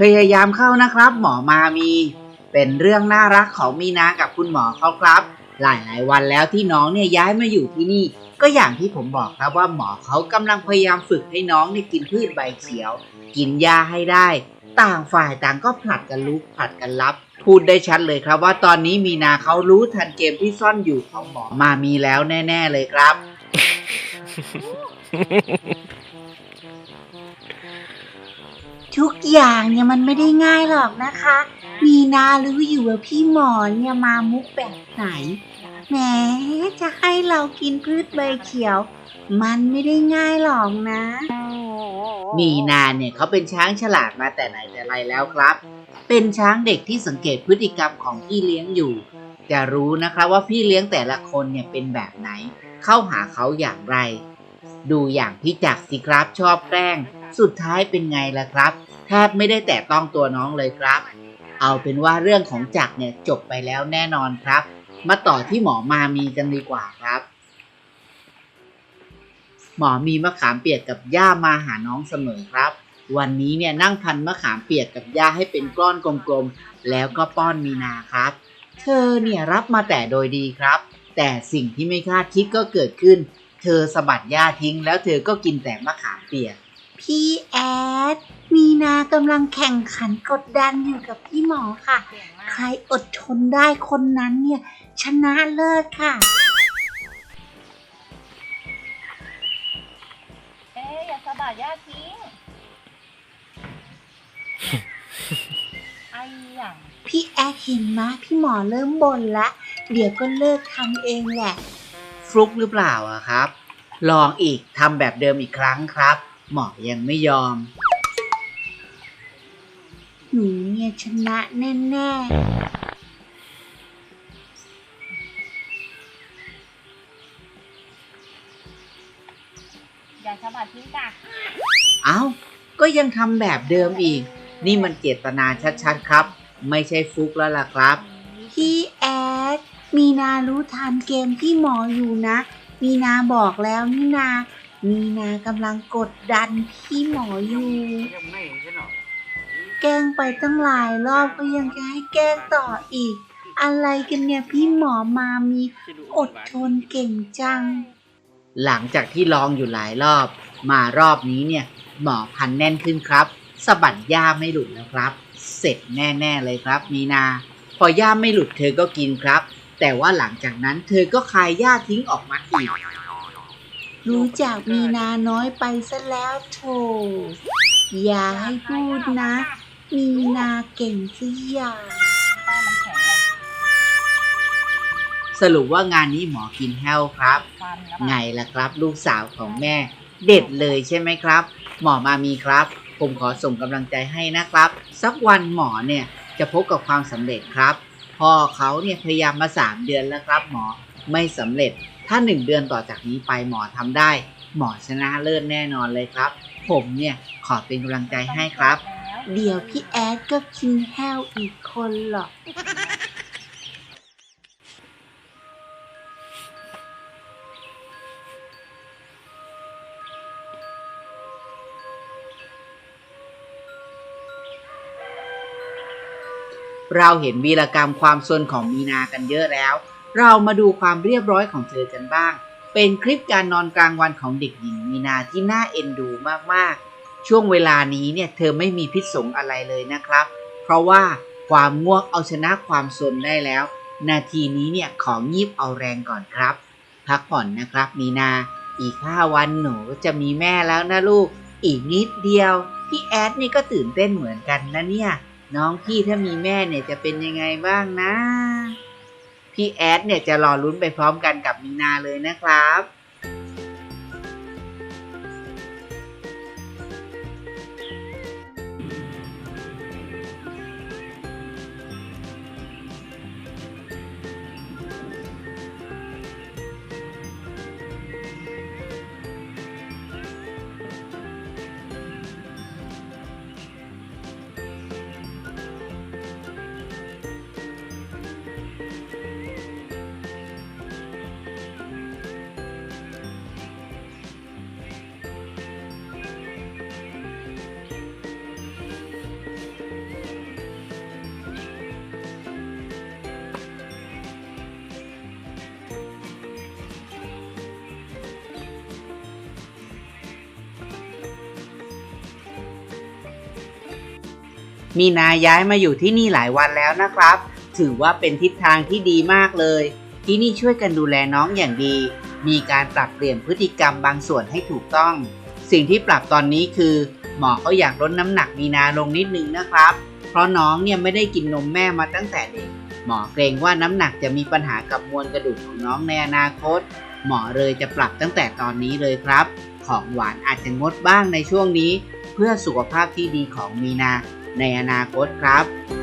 พยายามเข้านะครับ หมอมามี เป็นเรื่องน่ารักของมีนากับคุณหมอเขาครับ หลายหลายวันแล้วที่น้องเนี่ยย้ายมาอยู่ที่นี่ ก็อย่างที่ผมบอกครับว่าหมอเขากำลังพยายามฝึกให้น้องเนี่ยกินพืชใบเขียว กินหญ้าให้ได้ ต่างฝ่ายต่างก็ผลัดกันลุกผลัดกันรับ พูดได้ชัดเลยครับว่าตอนนี้มีนาเขารู้ทันเกมที่ซ่อนอยู่ของหมอมามีแล้วแน่ ๆ เลยครับ ทุกอย่างเนี่ยมันไม่ได้ง่ายหรอกนะคะ มีนารู้อยู่ว่าพี่หมอเนี่ยมามุกแบบไหนแหมจะให้เรากินพืชใบเขียว มันไม่ได้ง่ายหรอกนะ มีนาเนี่ยเขาเป็นช้างฉลาดมาแต่ไหนแต่ไรแล้วครับ เป็นช้างเด็กที่สังเกตพฤติกรรมของพี่เลี้ยงอยู่ จะรู้นะครับว่าพี่เลี้ยงแต่ละคนเนี่ยเป็นแบบไหน เข้าหาเขาอย่างไร ดูอย่างพี่จักสิครับชอบแกล้ง สุดท้ายเป็นไงล่ะครับแทบไม่ได้แตะต้องตัวน้องเลยครับ เอาเป็นว่าเรื่องของจักเนี่ยจบไปแล้วแน่นอนครับ มาต่อที่หมอมามีกันดีกว่าครับ หมอมีมะขามเปียกกับย่ามาหาน้องเสมอครับ วันนี้เนี่ยนั่งพันมะขามเปียกกับย่าให้เป็นก้อนกลมๆแล้วก็ป้อนมีนาครับ เธอเนี่ยรับมาแต่โดยดีครับ แต่สิ่งที่ไม่คาดคิดก็เกิดขึ้น เธอสะบัดย่าทิ้งแล้วเธอก็กินแต่มะขามเปียก พี่แอด มีนากำลังแข่งขันกดดันอยู่กับพี่หมอค่ะ ใครอดทนได้คนนั้นเนี่ย ชนะเลิศค่ะ เอ๊ะอย่าสะบัดย่าทิ้ง ไอ้อย่าง พี่แอดเห็นไหมพี่หมอเริ่มบ่นละ เดี๋ยวก็เลิกทำเองแหละ ฟลุกหรือเปล่าอะครับ ลองอีกทำแบบเดิมอีกครั้งครับ หมอยังไม่ยอม หนูเนี่ยชนะแน่อย่าสะบัดทิ้งจ้ะเอ้า ก็ยังทำแบบเดิมอีก นี่มันเจตนาชัดๆครับ ไม่ใช่ฟลุกแล้วล่ะครับๆพี่แอด มีนารู้ทันเกมพี่หมออยู่นะ มีนาบอกแล้วนี่นา มีนากำลังกดดันพี่หมออยู่แกล้งไปตั้งหลายรอบก็ยังจะให้แกล้งต่ออีก อะไรกันเนี่ยพี่หมอมามีอดทนเก่งจัง หลังจากที่ลองอยู่หลายรอบ มารอบนี้เนี่ย หมอพันแน่นขึ้นครับสะบัดย่าไม่หลุดนะครับ เสร็จแน่ ๆ เลยครับ มีนา พอย่าไม่หลุดเธอก็กินครับ แต่ว่าหลังจากนั้นเธอก็คายย่าทิ้งออกมาอีก รู้จักมีนาน้อยไปซะแล้วโถอย่าให้พูดนะ มีนาเก่งสิอย่างใต้มันแข็งเลยสรุปว่างานนี้หมอกินแห้วครับฟันแล้วไงล่ะครับ ลูกสาวของแม่ เด็ดเลยใช่ไหมครับ หมอมามีครับ ผมขอส่งกำลังใจให้นะครับ สักวันหมอเนี่ยจะพบกับความสำเร็จครับ พ่อเขาเนี่ยพยายามมาสามเดือนแล้วครับหมอไม่สำเร็จถ้าหนึ่งเดือนต่อจากนี้ไปหมอทำได้ หมอชนะเลิศแน่นอนเลยครับ ผมเนี่ยขอเป็นกำลังใจให้ครับ เดี๋ยวพี่แอดก็กินแห้วอีกคนหรอก เราเห็นวีรกรรมความซนของมีนากันเยอะแล้ว เรามาดูความเรียบร้อยของเธอกันบ้าง เป็นคลิปการนอนกลางวันของเด็กหญิงมีนาที่น่าเอ็นดูมากๆ ช่วงเวลานี้เนี่ยเธอไม่มีพิษสงอะไรเลยนะครับ เพราะว่าความง่วงเอาชนะความซนได้แล้ว นาทีนี้เนี่ยของงีบเอาแรงก่อนครับ พักผ่อนนะครับมีนา อีกห้าวันหนูจะมีแม่แล้วนะลูก อีกนิดเดียว พี่แอดนี่ก็ตื่นเต้นเหมือนกันนะเนี่ย น้องพี่ถ้ามีแม่เนี่ยจะเป็นยังไงบ้างนะ พี่แอดเนี่ยจะรอลุ้นไปพร้อมกันกับมีนาเลยนะครับ มีนาย้ายมาอยู่ที่นี่หลายวันแล้วนะครับ ถือว่าเป็นทิศทางที่ดีมากเลย ที่นี่ช่วยกันดูแลน้องอย่างดี มีการปรับเปลี่ยนพฤติกรรมบางส่วนให้ถูกต้อง สิ่งที่ปรับตอนนี้คือ หมอเขาอยากลดน้ำหนักมีนาลงนิดนึงนะครับ เพราะน้องเนี่ยไม่ได้กินนมแม่มาตั้งแต่เด็ก หมอเกรงว่าน้ำหนักจะมีปัญหากับมวลกระดูกของน้องในอนาคต หมอเลยจะปรับตั้งแต่ตอนนี้เลยครับ ของหวานอาจจะงดบ้างในช่วงนี้ เพื่อสุขภาพที่ดีของมีนา ในอนาคตครับ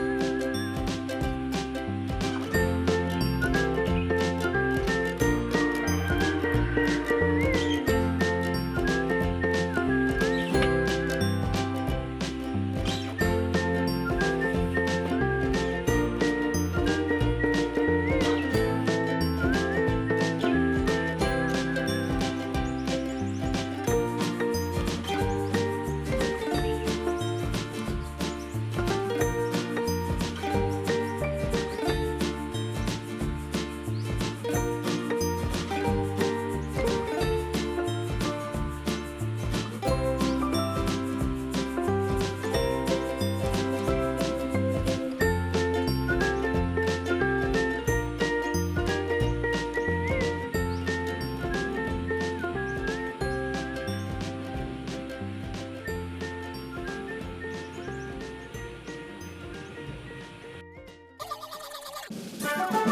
เ